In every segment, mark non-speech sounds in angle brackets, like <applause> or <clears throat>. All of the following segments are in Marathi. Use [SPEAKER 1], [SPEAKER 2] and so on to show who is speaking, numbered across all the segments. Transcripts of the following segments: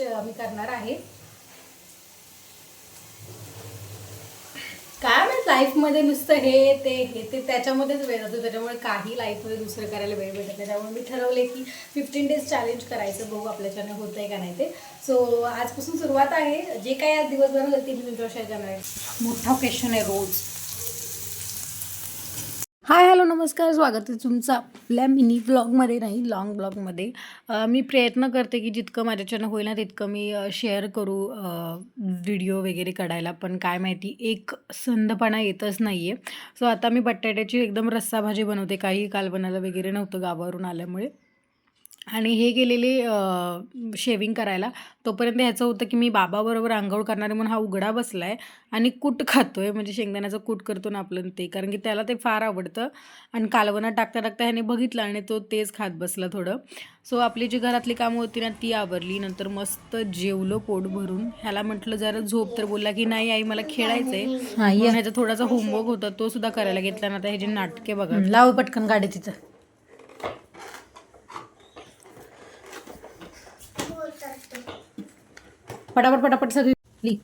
[SPEAKER 1] मी करणार आहे. काय माहीत लाईफमध्ये नुसतं हे ते हे ते त्याच्यामध्येच वेळ जातो. त्याच्यामुळे काही लाईफमध्ये दुसरं करायला वेळ भेटत नाही. त्यामुळे मी ठरवले की फिफ्टीन डेज चॅलेंज करायचं. बघू आपल्याच्याने होतं आहे का नाही ते. सो आजपासून सुरुवात आहे. जे काही आज दिवसभर होतं ते मी तुमच्यावर शेअर करणार आहे. मोठा क्वेश्चन आहे रोज. हाय हॅलो नमस्कार. स्वागत आहे तुमचं आपल्या मिनी ब्लॉगमध्ये. नाही लाँग ब्लॉगमध्ये. मी प्रयत्न करते की जितकं माझ्याच्यानं होईल ना तितकं मी शेअर करू व्हिडिओ वगैरे काढायला. पण काय माहिती एक संधपणा येतच नाही आहे सो आता मी बटाट्याची एकदम रस्सा भाजी बनवते. काही कालवणाला वगैरे नव्हतं गावावरून आल्यामुळे. आणि हे गेलेले शेविंग करायला तोपर्यंत ह्याचं होतं की मी बाबाबरोबर आंघोळ करणारे म्हणून हा उघडा बसला आहे आणि कूट खातो आहे म्हणजे शेंगदाण्याचं कूट करतो ना आपलं ते कारण की त्याला ते फार आवडतं. आणि कालवणात टाकता टाकता ह्याने बघितलं आणि तो तेच खात बसला थोडं. सो आपली जी घरातली कामं होती ना ती आवरली. नंतर मस्त जेवलो पोट भरून. ह्याला म्हटलं जरा झोप तर बोलला की नाही आई मला खेळायचं आहे ह्याचा थोडासा होमवर्क होता तो सुद्धा करायला घेतला. ना आता ह्याची नाटके बघा. लाव पटकन गाडी तिथं. पटापट पटापट सगळी ली.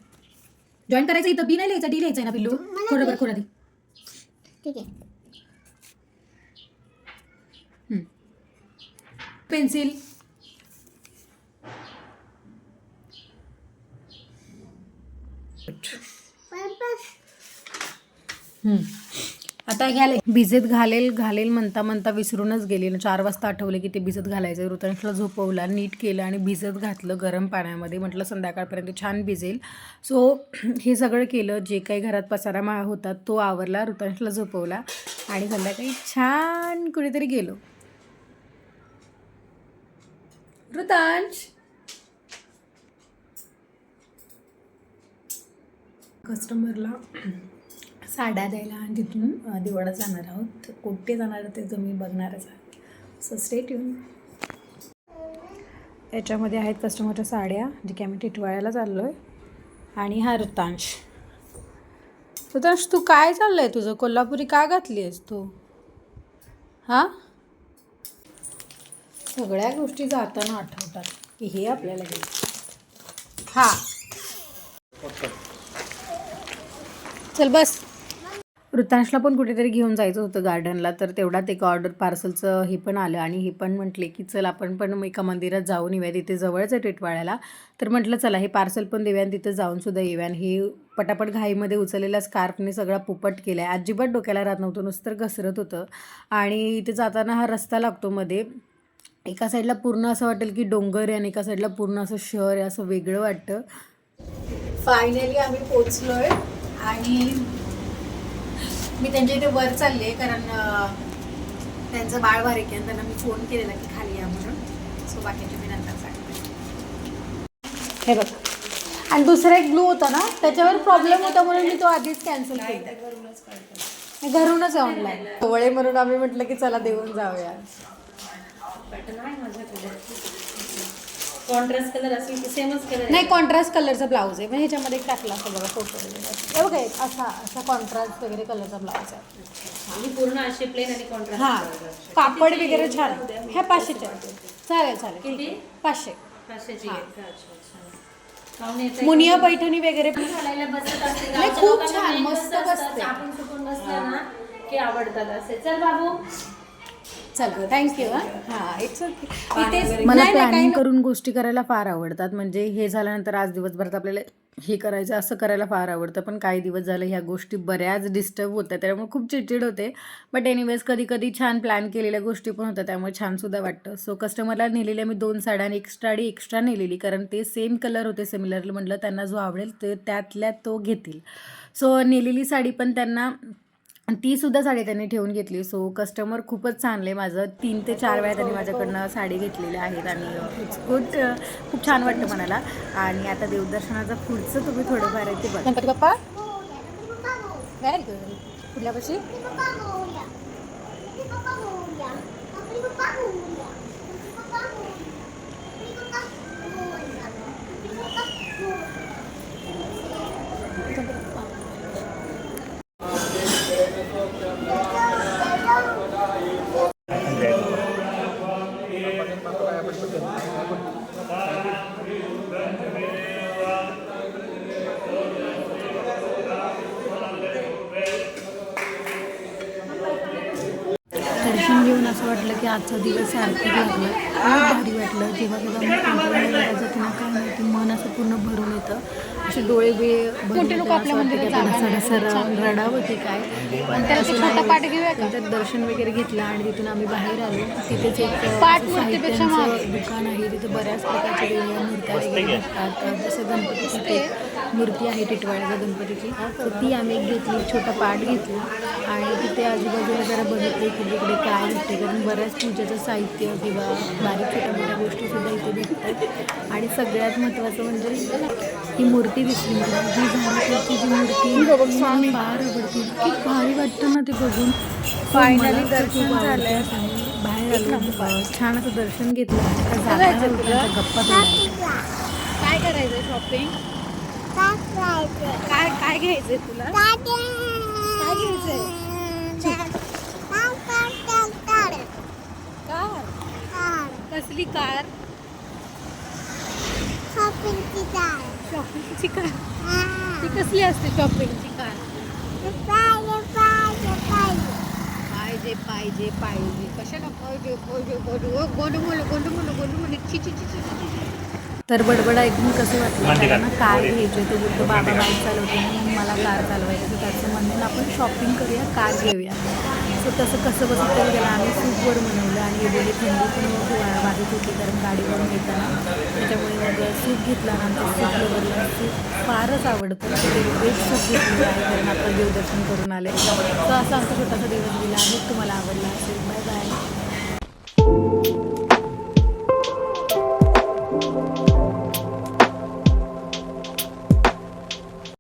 [SPEAKER 1] जॉईन करायचं इथं. बी नाही लिहायचं डी लिहायचं ना पिल्लू? थोडं बरं
[SPEAKER 2] ठीक आहे.
[SPEAKER 1] पेन्सिल आता घ्याले भिजत घालेल घालेल म्हणता म्हणता विसरूनच गेले. ना चार वाजता आठवले की ते भिजत घालायचं. ऋतांशला झोपवला नीट केलं आणि भिजत घातलं गरम पाण्यामध्ये. म्हटलं संध्याकाळपर्यंत छान भिजेल. सो <clears throat> हे सगळं केलं. जे काही घरात पसारा मा होता तो आवरला. ऋतांशला झोपवला. आणि संध्याकाळी छान कुठेतरी गेलो. ऋतांश कस्टमरला साड्या द्यायला आणि तिथून अ, जाणार आहोत. तर कुठे जाणार आहोत ते तुम्ही बघणारच आहात. सो स्टेट येऊन याच्यामध्ये आहेत कस्टमरच्या साड्या जे की आम्ही टिटवाळ्याला चाललो आहे आणि हा ऋतांश. ऋतांश तू काय चाललं आहे तुझं? कोल्हापुरी का घातली आहेस तू? हां? सगळ्या गोष्टी जाताना आठवतात. की हे आपल्याला घ्यायचं हां. चल बस. वृतांशला पण कुठेतरी घेऊन जायचं होतं गार्डनला तर तेवढ्यात एक ऑर्डर पार्सलचं हे पण आलं आणि हे पण म्हटले की चल आपण पण एका मंदिरात जाऊन येऊया तिथे जवळच आहे टिटवाळ्याला. तर म्हटलं चला हे पार्सल पण देऊया आणि तिथं जाऊन सुद्धा येऊया. आणि हे पटापट घाईमध्ये उचललेल्या स्कार्फने सगळा पुपट केला आहे अजिबात डोक्याला राहत नव्हतं नुसतं घसरत होतं. आणि इथे जाताना हा रस्ता लागतो मध्ये. एका साईडला पूर्ण असं वाटेल की डोंगर आहे आणि एका साईडला पूर्ण असं शहर आहे असं वेगळं वाटतं. फायनली आम्ही पोचलो आहे आणि मी त्यांच्या इथे वर चालले कारण त्यांचं बाळ बारीक आहे आणि त्यांना मी फोन केलेला की खाली या म्हणून. सो बाकीचे मी नंतर सांगते. हे बघ. आणि दुसरा एक ग्लू होता ना त्याच्यावर प्रॉब्लेम होता म्हणून मी तो आधीच कॅन्सल केला. घरूनच ऑनलाईन जवळ म्हणून आम्ही म्हटलं की चला देऊन जाऊया.
[SPEAKER 2] कॉन्ट्रास्ट कलर असेल की सेमच कलर
[SPEAKER 1] नाही कॉन्ट्रास्ट कलरचा ब्लाऊज आहे. पण ह्याच्यामध्ये एक टाकला असतो बघा फोटो हे बघा एक असा असा कॉन्ट्रास्ट वगैरे कलरचा ब्लाऊज आहे.
[SPEAKER 2] आणि पूर्ण असे प्लेन आणि कॉन्ट्रास्ट
[SPEAKER 1] हा. कापड वगैरे छान ह्या पाचशेच्या चालेल चालेल. आहे. पाचशे.
[SPEAKER 2] पाचशेची आहे. का? अच्छा, अच्छा. पाहुणे.
[SPEAKER 1] मुनिया पैठणी वगैरे पण
[SPEAKER 2] घालायला बसत असते
[SPEAKER 1] नाही,
[SPEAKER 2] गावच्या
[SPEAKER 1] खूप
[SPEAKER 2] लोकांना
[SPEAKER 1] छान, मस्त
[SPEAKER 2] कसं असतं,
[SPEAKER 1] बसते.
[SPEAKER 2] बसलं ना की आवडतात असे. चल बाबू.
[SPEAKER 1] चल थँक्यू हां इट्स ओके मला प्लॅनिंग करून गोष्टी करायला फार आवडतात. म्हणजे हे झाल्यानंतर आज दिवसभरात आपल्याला हे करायचं असं करायला फार आवडतं. पण काही दिवस झालं ह्या गोष्टी बऱ्याच डिस्टर्ब होत्या त्यामुळे खूप चिडचिड होते. बट एनिवेज कधी कधी छान प्लॅन केलेल्या गोष्टी पण होत्या त्यामुळे छानसुद्धा वाटतं. सो कस्टमरला नेलेल्या मी दोन साड्या आणि एक साडी एक्स्ट्रा नेलेली. कारण ते सेम कलर होते सिमिलर म्हटलं त्यांना जो आवडेल ते त्यातल्या तो घेतील. सो नेलेली साडी पण त्यांना आणि ती सुद्धा साडी त्यांनी ठेवून घेतली. सो कस्टमर खूपच चांगले. माझं तीन ते चार वेळा त्यांनी माझ्याकडनं साडी घेतलेल्या आहेत आणि इट्स गुड खूप छान वाटतं मनाला आणि आता देवदर्शनाचं पुढचं तुम्ही थोडंफार आहे ते बघा. गणपती बाप्पा? व्हेरी गुड कुठल्या पाशी वाटलं की आजचा दिवस सार्थक लागला. खूप भारी वाटलं. जेव्हा जेव्हा मी जाते ना काय माहिती मन असं पूर्ण भरून येतं. असे डोळे बे भरून
[SPEAKER 2] लोक
[SPEAKER 1] येतात.
[SPEAKER 2] आपल्या
[SPEAKER 1] असं वाटतं की
[SPEAKER 2] मंदिरात
[SPEAKER 1] आता
[SPEAKER 2] जागा
[SPEAKER 1] ढसाढस
[SPEAKER 2] नाही.
[SPEAKER 1] र- रडावं की काय. पण
[SPEAKER 2] त्याला ते
[SPEAKER 1] तसं
[SPEAKER 2] छोटा
[SPEAKER 1] नाही.
[SPEAKER 2] पाट घेऊया का?
[SPEAKER 1] नंतर दर्शन वगैरे घेतलं आणि तिथून आम्ही बाहेर आलो. तिथेच एक साहित्यांचं दुकान आहे. तिथे बऱ्याच प्रकारच्या वेगवेगळ्या मूर्त्या वगैरे भेटतात. जसं गणपतीची ते मूर्ती आहे टिटवाळ्याच्या गणपतीची. तर ती आम्ही एक घेतली छोटा पाट घेतला आणि तिथे आजूबाजूला जरा बघितले की इकडे काय भेटते कारण बऱ्याच पूजेचं साहित्य किंवा बारीक छोट्या मोठ्या गोष्टीसुद्धा इथे भेटतात. आणि सगळ्यात महत्त्वाचं म्हणजे ही मूर्ती दिसली मला. ही झाडाची जी मूर्ती मला फार आवडते. इतकी भारी वाटतं ना ते बघून. फायनली दर्शन झालंय. बाहेर आलो. छान असं दर्शन घेतलं. गप्पा झाला
[SPEAKER 2] काय करायचंय शॉपिंग काय काय घ्यायचंय तुला? काय घ्यायचंय? कार. कसली कार? शॉपिंगची कार. ती कसली असते शॉपिंगची कार? पाहिजे पाहिजे पाहिजे. कशाला? पाहिजे पाहिजे गोडू गोडमुलं गोडमुलं गोडमुलं. गोडू ची ची ची ची ची.
[SPEAKER 1] तर बडबड ऐकून कसं वाटलं ना कार घ्यायची ते बोलतो बाबा बाईक चालवते म्हणून मला कार चालवायची तर त्याचं म्हणून आपण शॉपिंग करूया कार घेऊया. सो तसं कसं बसं तरी गेलं आम्ही सूपवर बनवलं आणि एवढी थंडी पण वाजत होती कारण गाडीवरून येताना. त्याच्यामुळे मग सूप घेतला आणि आमच्या सूप लवरला सूप फारच आवडतं. वेज सूप घेतलेलं आहे कारण आपण देवदर्शन करून आले. सो असा आमचा छोटासा दिवस गेला. आहे तुम्हाला आवडला असेल. Bye bye